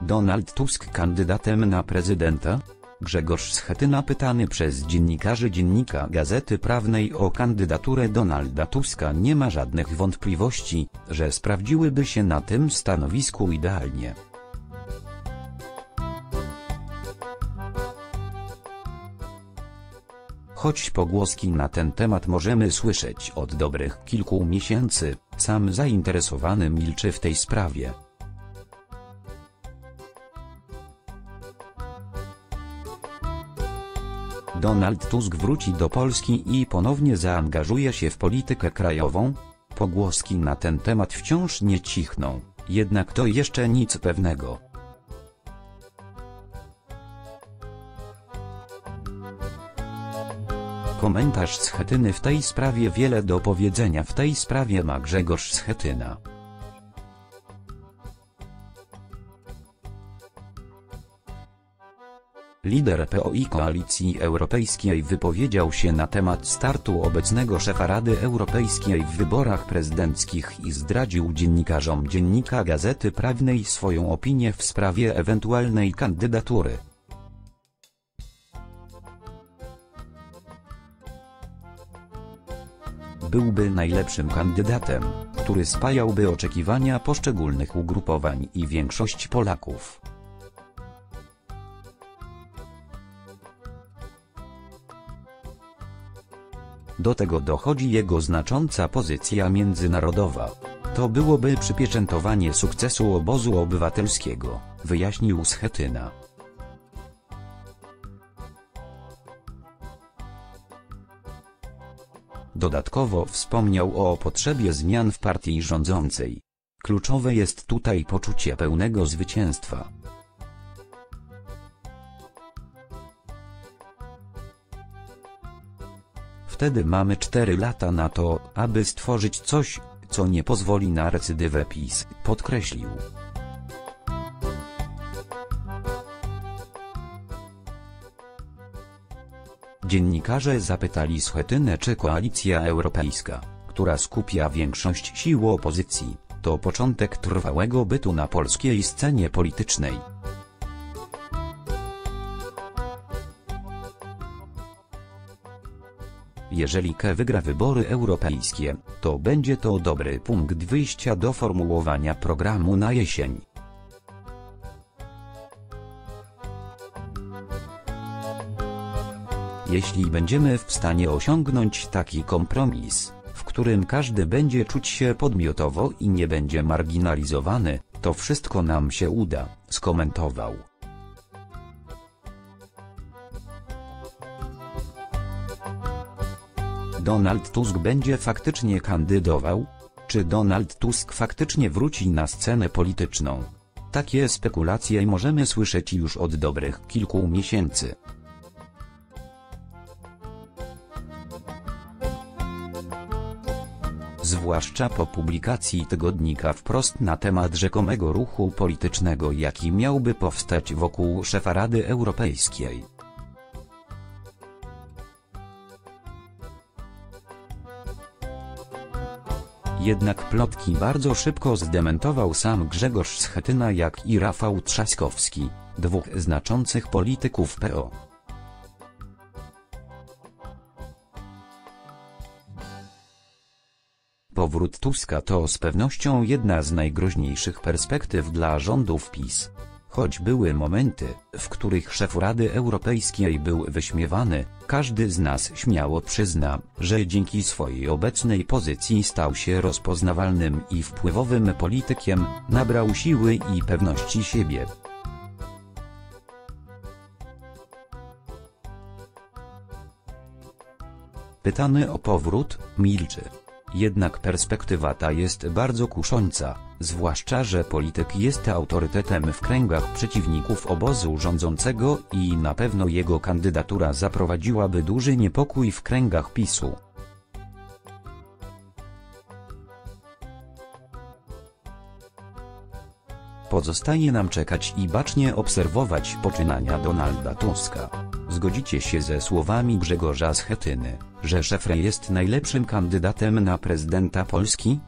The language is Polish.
Donald Tusk kandydatem na prezydenta? Grzegorz Schetyna pytany przez dziennikarzy Dziennika Gazety Prawnej o kandydaturę Donalda Tuska nie ma żadnych wątpliwości, że sprawdziłyby się na tym stanowisku idealnie. Choć pogłoski na ten temat możemy słyszeć od dobrych kilku miesięcy, sam zainteresowany milczy w tej sprawie. Donald Tusk wróci do Polski i ponownie zaangażuje się w politykę krajową? Pogłoski na ten temat wciąż nie cichną, jednak to jeszcze nic pewnego. Komentarz Schetyny w tej sprawie Wiele do powiedzenia w tej sprawie ma Grzegorz Schetyna. Lider PO i Koalicji Europejskiej wypowiedział się na temat startu obecnego szefa Rady Europejskiej w wyborach prezydenckich i zdradził dziennikarzom Dziennika Gazety Prawnej swoją opinię w sprawie ewentualnej kandydatury. byłby najlepszym kandydatem, który spajałby oczekiwania poszczególnych ugrupowań i większość Polaków. Do tego dochodzi jego znacząca pozycja międzynarodowa. To byłoby przypieczętowanie sukcesu obozu obywatelskiego, wyjaśnił Schetyna. Dodatkowo wspomniał o potrzebie zmian w partii rządzącej. Kluczowe jest tutaj poczucie pełnego zwycięstwa. Wtedy mamy 4 lata na to, aby stworzyć coś, co nie pozwoli na recydywę PiS, podkreślił. Dziennikarze zapytali Schetynę czy Koalicja Europejska, która skupia większość sił opozycji, to początek trwałego bytu na polskiej scenie politycznej. Jeżeli KE wygra wybory europejskie, to będzie to dobry punkt wyjścia do formułowania programu na jesień. Jeśli będziemy w stanie osiągnąć taki kompromis, w którym każdy będzie czuć się podmiotowo i nie będzie marginalizowany, to wszystko nam się uda, skomentował. Donald Tusk będzie faktycznie kandydował? Czy Donald Tusk faktycznie wróci na scenę polityczną? Takie spekulacje możemy słyszeć już od dobrych kilku miesięcy. zwłaszcza po publikacji tygodnika wprost na temat rzekomego ruchu politycznego jaki miałby powstać wokół szefa Rady Europejskiej. Jednak plotki bardzo szybko zdementował sam Grzegorz Schetyna jak i Rafał Trzaskowski, dwóch znaczących polityków PO. Powrót Tuska to z pewnością jedna z najgroźniejszych perspektyw dla rządów PiS. Choć były momenty, w których szef Rady Europejskiej był wyśmiewany, każdy z nas śmiało przyzna, że dzięki swojej obecnej pozycji stał się rozpoznawalnym i wpływowym politykiem, nabrał siły i pewności siebie. Pytany o powrót, milczy. Jednak perspektywa ta jest bardzo kusząca, zwłaszcza że polityk jest autorytetem w kręgach przeciwników obozu rządzącego i na pewno jego kandydatura zaprowadziłaby duży niepokój w kręgach PiSu. Pozostaje nam czekać i bacznie obserwować poczynania Donalda Tuska. Zgodzicie się ze słowami Grzegorza Schetyny, że Szefre jest najlepszym kandydatem na prezydenta Polski?